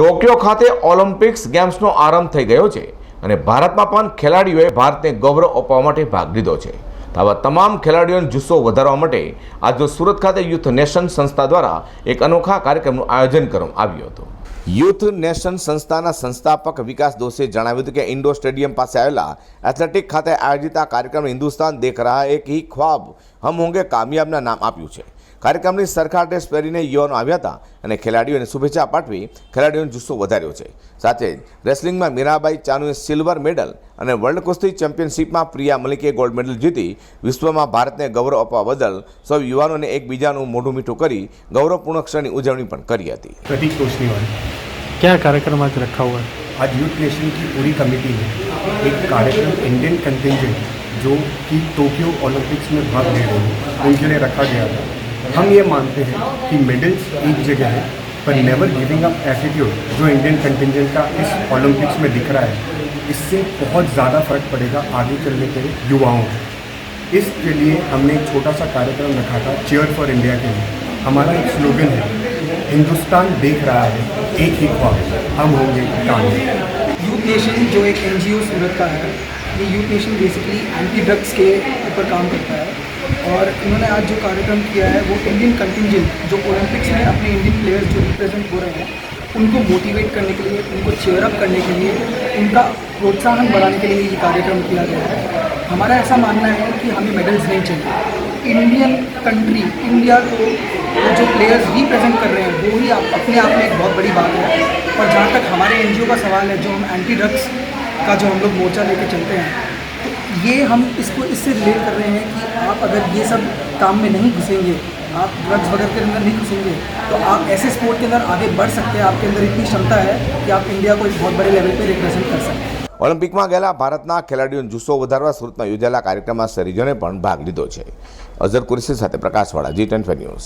Tokyo ખાતે Olympics ગેમ્સનો આરંભ થઈ ગયો છે અને ભારતમાં પણ ખેલાડીઓએ ભારતને ગૌરવ આપવા માટે ભાગ લીધો છે. આવા તમામ ખેલાડીઓનો જુસ્સો વધારવા માટે આજનો સુરત ખાતે યુથ નેશન સંસ્થા દ્વારા એક અનોખા કાર્યક્રમનું આયોજન કરવામાં આવ્યું હતું. યુથ નેશન સંસ્થાના સંસ્થાપક વિકાસ દોશીએ જણાવ્યું હતું કે ઇન્ડોર સ્ટેડિયમ પાસે આવેલા એથ્લેટિક ખાતે આયોજિત આ કાર્યક્રમ હિન્દુસ્તાન દેખ રહા એક હી ખ્વાબ હમ હોંગે કામયાબના નામ આપ્યું છે. કાર્યક્રમની સરખા ડ્રેસ પહેરીને યુવાનો આવ્યા હતા અને ખેલાડીઓને શુભેચ્છા પાઠવી ખેલાડીઓનો જુસ્સો વધાર્યો છે સાથે જ રેસલિંગમાં મીરાબાઈ ચાનુએ સિલ્વર મેડલ અને વર્લ્ડ કુસ્તી ચેમ્પિયનશિપમાં પ્રિયા મલિકે ગોલ્ડ મેડલ જીતી વિશ્વમાં ભારતને ગૌરવ આપવા બદલ સૌ યુવાનોને એકબીજાનું મોઢું મીઠું કરી ગૌરવપૂર્ણ ક્ષણની ઉજવણી પણ કરી હતી प्रतीक तोशनीवाल क्या कार्यक्रम आज रखा हुआ है आज यूथ नेशन की पूरी कमेटी ने एक कार्यक्रम इंडियन कंटिजेंट जो कि टोक्यो ओलंपिक्स में भाग ले रहे हैं उनके लिए रखा गया था हम ये मानते हैं कि मेडल्स एक जगह है, पर नेवर गिविंग अप एटीट्यूड जो इंडियन कंटिजेंट का इस ओलंपिक्स में दिख रहा है, इससे बहुत ज़्यादा फ़र्क पड़ेगा आगे चलने के युवाओं को। इसके लिए हमने एक छोटा सा कार्यक्रम रखा था चेयर फॉर इंडिया के लिए। हमारा एक स्लोगन है, हिंदुस्तान देख रहा है, एक ही ख्वाब, हम होंगे कामयाब। यूथ नेशन जो एक एन सूरत का है, ये youth nation basically anti drugs के ऊपर काम करता है। और इन्होंने आज जो कार्यक्रम किया है वो इंडियन कंटिजेंट जो ओलंपिक्स में अपने इंडियन प्लेयर्स जो रिप्रेजेंट हो रहे हैं उनको मोटिवेट करने के लिए उनको चेयरअप करने के लिए उनका प्रोत्साहन बढ़ाने के लिए ये कार्यक्रम किया गया है। हमारा ऐसा मानना है कि हमें मेडल्स नहीं चाहिए। इंडियन कंट्री इंडिया को वो जो प्लेयर्स रिप्रेजेंट कर रहे हैं वो ही आप, अपने आप में एक बहुत बड़ी बात है। और जहाँ तक हमारे एनजीओ का सवाल है जो हम एंटी ड्रग्स का जो हम लोग मोर्चा लेके चलते हैं तो ये हम इसको इससे रिलेट कर रहे हैं कि आप अगर ये सब काम में नहीं घुसेंगे आप ड्रग्स वगैरह के अंदर नहीं घुसेंगे तो आप ऐसे स्पोर्ट के अंदर आगे बढ़ सकते हैं आपके अंदर इतनी क्षमता है कि आप इंडिया को एक बहुत बड़े लेवल पे रिप्रेजेंट कर सकते हैं ઓલિમ્પિકમાં ગયેલા ભારતના ખેલાડીઓનો જુસ્સો વધારવા સુરતમાં યોજાયેલા કાર્યક્રમમાં શહેરીજોને પણ ભાગ લીધો છે અઝર કુરેશી સાથે પ્રકાશવાળા જી ટેન ન્યૂઝ